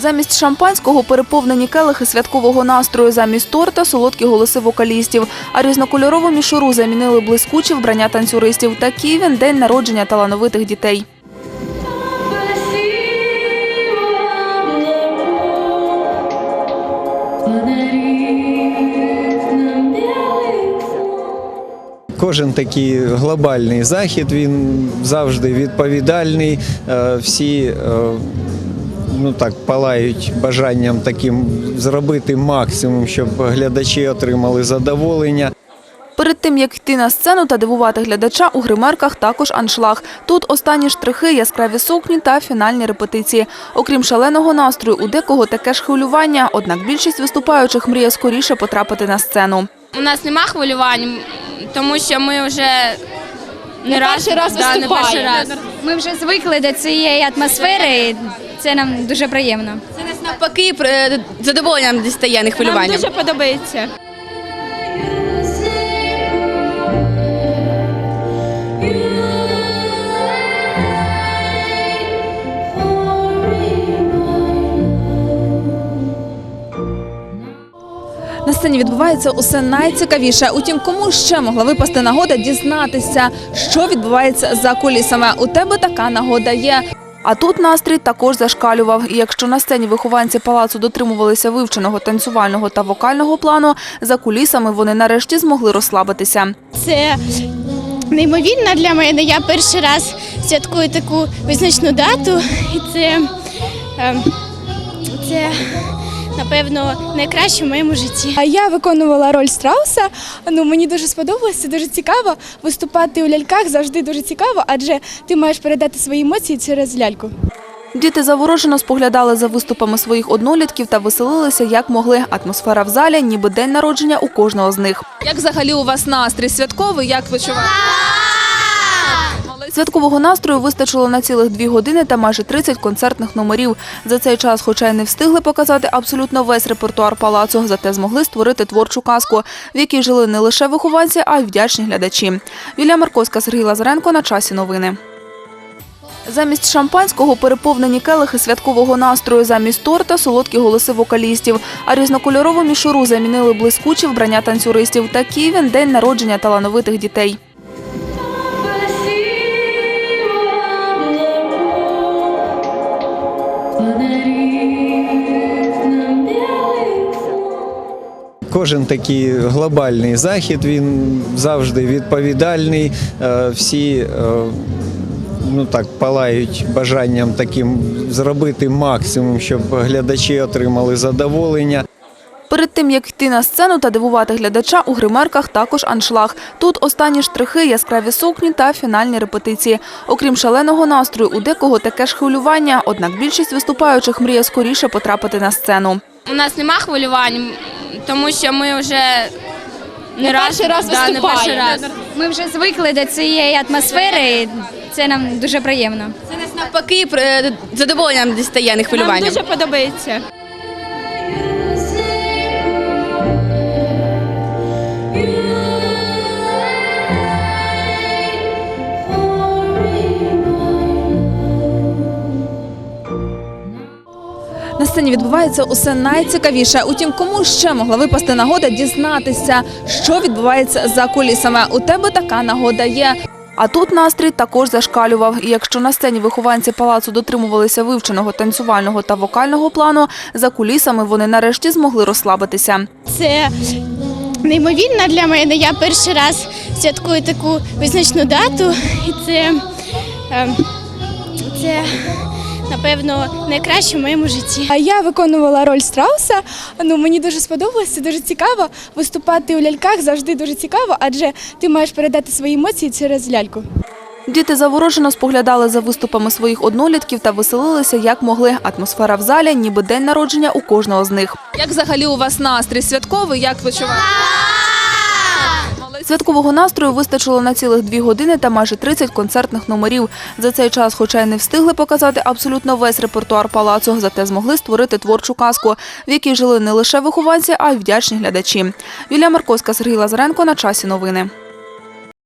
Замість шампанського переповнені келихи святкового настрою, замість торта солодкі голоси вокалістів. А різнокольорову мішуру замінили блискучі вбрання танцюристів. Такий він день народження талановитих дітей. Кожен такий глобальний захід він завжди відповідальний. Е, Всі е, ну так палають бажанням таким зробити максимум, щоб глядачі отримали задоволення. Перед тим, як йти на сцену та дивувати глядача, у гримерках також аншлаг. Тут останні штрихи, яскраві сукні та фінальні репетиції. Окрім шаленого настрою, у декого таке ж хвилювання, однак більшість виступаючих мріє скоріше потрапити на сцену. У нас нема хвилювань, тому що ми вже не, перший раз да, не перший раз. Ми вже звикли до цієї атмосфери. і Це нам дуже приємно. Це нас навпаки задоволення задоволенням дістає не Нам хвилюванням. дуже подобається. На сцені відбувається усе найцікавіше. Утім, кому ще могла випасти нагода дізнатися, що відбувається за кулісами. У тебе така нагода є. А тут настрій також зашкалював. І якщо на сцені вихованці палацу дотримувалися вивченого танцювального та вокального плану, за кулісами вони нарешті змогли розслабитися. Це неймовірно для мене. Я перший раз святкую таку визначну дату, і це, е, це напевно найкраще в моєму житті. А я виконувала роль страуса. Ну мені дуже сподобалося, дуже цікаво. Виступати у ляльках завжди дуже цікаво, адже ти маєш передати свої емоції через ляльку. Діти заворожено споглядали за виступами своїх однолітків та веселилися як могли. Атмосфера в залі, ніби день народження у кожного з них. Як взагалі у вас настрій святковий? Як почуваєте? Святкового настрою вистачило на цілих дві години та майже 30 концертних номерів. За цей час, хоча й не встигли показати абсолютно весь репертуар палацу, зате змогли створити творчу казку, в якій жили не лише вихованці, а й вдячні глядачі. Юлія Марковська, Сергій Лазаренко на часі новини. Замість шампанського переповнені келихи святкового настрою, замість торта солодкі голоси вокалістів. А різнокольорову мішуру замінили блискучі вбрання танцюристів. Такий він день народження талановитих дітей. Кожен такий глобальний захід він завжди відповідальний. Е, Всі е, ну так палають бажанням таким зробити максимум, щоб глядачі отримали задоволення. Перед тим, як йти на сцену та дивувати глядача, у гримерках також аншлаг. Тут останні штрихи, яскраві сукні та фінальні репетиції. Окрім шаленого настрою, у декого таке ж хвилювання, однак більшість виступаючих мріє скоріше потрапити на сцену. У нас нема хвилювань, тому що ми вже не, перший раз да, не перший раз. Ми вже звикли до цієї атмосфери. і Це нам дуже приємно. Це нас навпаки при- задоволенням дістає не Нам дуже подобається. На сцені відбувається усе найцікавіше. Утім, кому ще могла випасти нагода дізнатися, що відбувається за кулісами. У тебе така нагода є. А тут настрій також зашкалював. І якщо на сцені вихованці палацу дотримувалися вивченого танцювального та вокального плану, за кулісами вони нарешті змогли розслабитися. Це неймовірно для мене. Я перший раз святкую таку визначну дату, і це, е, це напевно найкраще в моєму житті. А я виконувала роль страуса. Ну мені дуже сподобалося, дуже цікаво. Виступати у ляльках завжди дуже цікаво, адже ти маєш передати свої емоції через ляльку. Діти заворожено споглядали за виступами своїх однолітків та веселилися як могли. Атмосфера в залі, ніби день народження у кожного з них. Як взагалі у вас настрій святковий? Як почуваєте? Святкового настрою вистачило на цілих дві години та майже 30 концертних номерів. За цей час, хоча й не встигли показати абсолютно весь репертуар палацу, зате змогли створити творчу казку, в якій жили не лише вихованці, а й вдячні глядачі. Юлія Марковська, Сергій Лазаренко на часі новини.